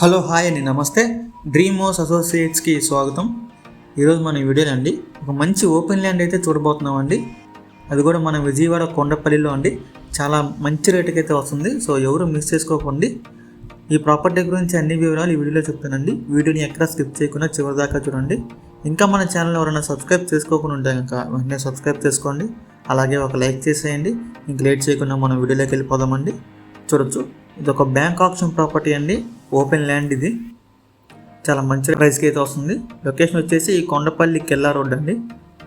Hello hi అండి నమస్తే. Dream house అసోసియేట్స్కి స్వాగతం. ఈరోజు మన వీడియోలో అండి ఒక మంచి ఓపెన్ ల్యాండ్ అయితే చూడబోతున్నాం అండి అది కూడా మన విజయవాడ కొండపల్లిలో అండి. చాలా మంచి రేటుకి అయితే వస్తుంది సో ఎవరు మిస్ చేసుకోకండి. ఈ ప్రాపర్టీ గురించి అన్ని వివరాలు ఈ వీడియోలో చెప్తానండి. వీడియోని ఎక్కడ స్కిప్ చేయకుండా చివరి దాకా చూడండి. ఇంకా మన ఛానల్ ఎవరైనా సబ్స్క్రైబ్ చేసుకోకుండా ఉంటే కనుక వెంటనే సబ్స్క్రైబ్ చేసుకోండి. అలాగే ఒక లైక్ చేసేయండి. ఇంక లేట్ చేయకుండా మనం వీడియోలోకి వెళ్ళిపోదామండి. చూడొచ్చు ఇది ఒక బ్యాంక్ ఆప్షన్ ప్రాపర్టీ అండి. ఓపెన్ ల్యాండ్ ఇది. చాలా మంచి ప్రైస్కి అయితే వస్తుంది. లొకేషన్ వచ్చేసి కొండపల్లి కెల్లా రోడ్ అండి.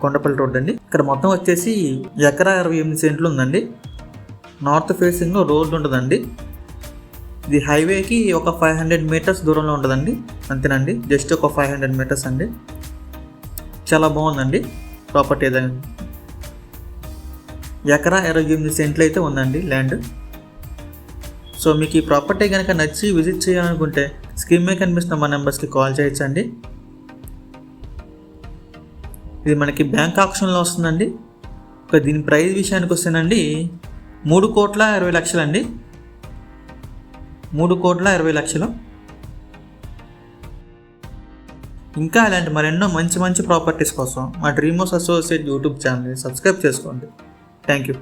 కొండపల్లి రోడ్ అండి. ఇక్కడ మొత్తం వచ్చేసి ఎకరా ఇరవై ఎనిమిది సెంట్లు ఉందండి. నార్త్ ఫేసింగ్ రోడ్ ఉంటుందండి. ఇది హైవేకి ఒక ఫైవ్ హండ్రెడ్ మీటర్స్ దూరంలో ఉంటుందండి. అంతేనండి. జస్ట్ ఒక ఫైవ్ హండ్రెడ్ మీటర్స్ అండి. చాలా బాగుందండి ప్రాపర్టీ ఏదైనా ఎకరా ఇరవై ఎనిమిది సెంట్లు అయితే ఉందండి ల్యాండ్. సో మీకు ఈ ప్రాపర్టీ కనుక నచ్చి విజిట్ చేయాలనుకుంటే స్క్రీన్ మీద కనిపిస్తున్న మా నెంబర్స్కి కాల్ చేయొచ్చండి. ఇది మనకి బ్యాంక్ ఆప్షన్లో వస్తుందండి. ఒక దీని ప్రైస్ విషయానికి వస్తేనండి మూడు కోట్ల ఇరవై లక్షలండి. మూడు కోట్ల ఇరవై లక్షలు. ఇంకా ఇలాంటి మరెన్నో మంచి మంచి ప్రాపర్టీస్ కోసం మా డ్రీమోస్ అసోసియేట్ యూట్యూబ్ ఛానల్ని సబ్స్క్రైబ్ చేసుకోండి. Thank you